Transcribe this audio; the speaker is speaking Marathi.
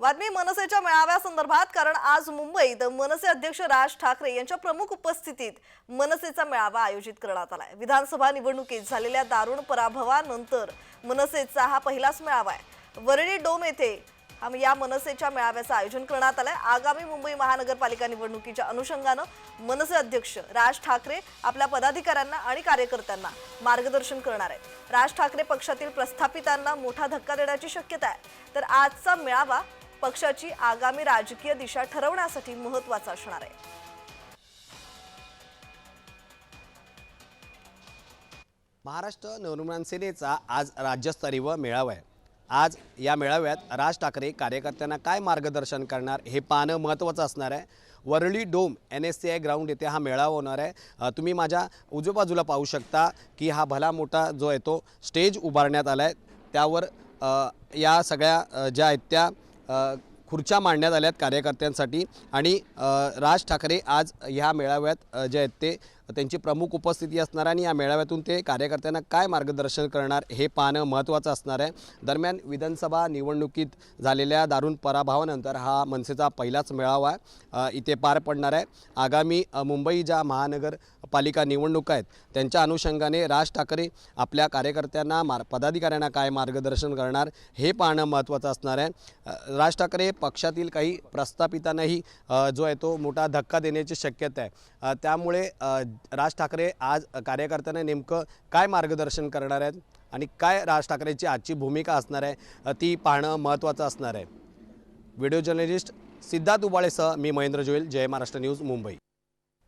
बातमी मनसेच्या मेळाव्यासंदर्भात कारण आज मुंबईत मनसे अध्यक्ष राज ठाकरे यांच्या प्रमुख उपस्थितीत मनसेचा मेळावा आयोजित करण्यात आलाय. विधानसभा निवडणुकीत झालेल्या दारुण पराभवानंतर मनसेचा हा पहिलाच मेळावा आहे. वरळी डोम येथे या मनसेच्या मेळाव्याचं आयोजन करण्यात आलंय. आगामी मुंबई महानगरपालिका निवडणुकीच्या अनुषंगानं मनसे अध्यक्ष राज ठाकरे आपल्या पदाधिकाऱ्यांना आणि कार्यकर्त्यांना मार्गदर्शन करणार आहेत. राज ठाकरे पक्षातील प्रस्थापितांना मोठा धक्का देण्याची शक्यता आहे. तर आजचा मेळावा पक्षाची आगामी राजकीय दिशा ठरवण्यासाठी महत्त्वाचा असणार आहे. महाराष्ट्र नवनिर्माण सेनेचा आज राज्यस्तरीय मेळावा आहे. आज या मेळाव्यात राज ठाकरे कार्यकर्त्यांना काय मार्गदर्शन करणार हे पाहणं महत्त्वाचं असणार आहे. Worli dome N S C I ground येथे हा मेळावा होणार आहे. तुम्ही माझ्या उजव्या बाजूला पाहू शकता की हा भला मोठा जो आहे तो स्टेज उभारण्यात आला आहे त्यावर या सगळ्या ज्या आहेत त्या खुर्च्या मांडण्यात आल्यात कार्यकर्त्यांसाठी. आणि राज ठाकरे आज ह्या मेळाव्यात जे आहेत ते त्यांची प्रमुख उपस्थिती असणार आणि या मेळाव्यातून ते कार्यकर्त्यांना काय मार्गदर्शन करणार हे पाहणं महत्त्वाचं असणार आहे. दरम्यान विधानसभा निवडणुकीत झालेल्या दारुण पराभवानंतर हा मनसेचा पहिलाच मेळावा इथे पार पडणार आहे. आगामी मुंबई ज्या पालिका निवडणुका आहेत. त्यांच्या अनुषंगाने राज ठाकरे आपल्या कार्यकर्त्यांना मार पदाधिकाऱ्यांना काय मार्गदर्शन करणार हे पाहणं महत्त्वाचं असणार आहे. राज ठाकरे पक्षातील काही प्रस्थापितांनाही जो आहे तो मोठा धक्का देण्याची शक्यता आहे. त्यामुळे राज ठाकरे आज कार्यकर्त्यांना नेमकं काय मार्गदर्शन करणार आहेत आणि काय राज ठाकरेची आजची भूमिका असणार आहे ती पाहणं महत्त्वाचं असणार आहे. व्हिडिओ जर्नलिस्ट सिद्धार्थ उबाळेसह मी महेंद्र जोईल जय महाराष्ट्र न्यूज मुंबई.